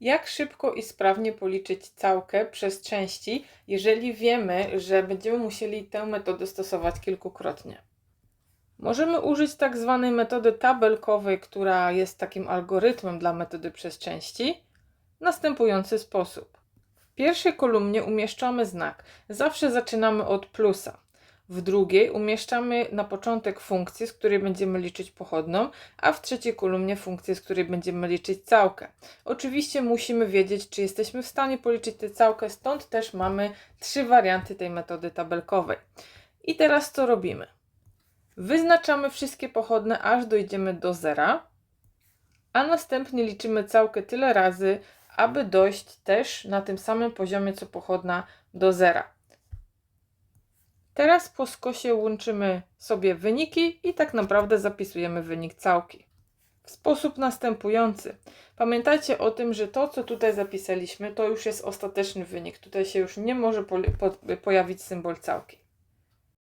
Jak szybko i sprawnie policzyć całkę przez części, jeżeli wiemy, że będziemy musieli tę metodę stosować kilkukrotnie? Możemy użyć tak zwanej metody tabelkowej, która jest takim algorytmem dla metody przez części, w następujący sposób. W pierwszej kolumnie umieszczamy znak. Zawsze zaczynamy od plusa. W drugiej umieszczamy na początek funkcję, z której będziemy liczyć pochodną, a w trzeciej kolumnie funkcję, z której będziemy liczyć całkę. Oczywiście musimy wiedzieć, czy jesteśmy w stanie policzyć tę całkę, stąd też mamy trzy warianty tej metody tabelkowej. I teraz co robimy? Wyznaczamy wszystkie pochodne, aż dojdziemy do zera, a następnie liczymy całkę tyle razy, aby dojść też na tym samym poziomie co pochodna do zera. Teraz po skosie łączymy sobie wyniki i tak naprawdę zapisujemy wynik całki. W sposób następujący. Pamiętajcie o tym, że to, co tutaj zapisaliśmy, to już jest ostateczny wynik. Tutaj się już nie może po, po, pojawić symbol całki.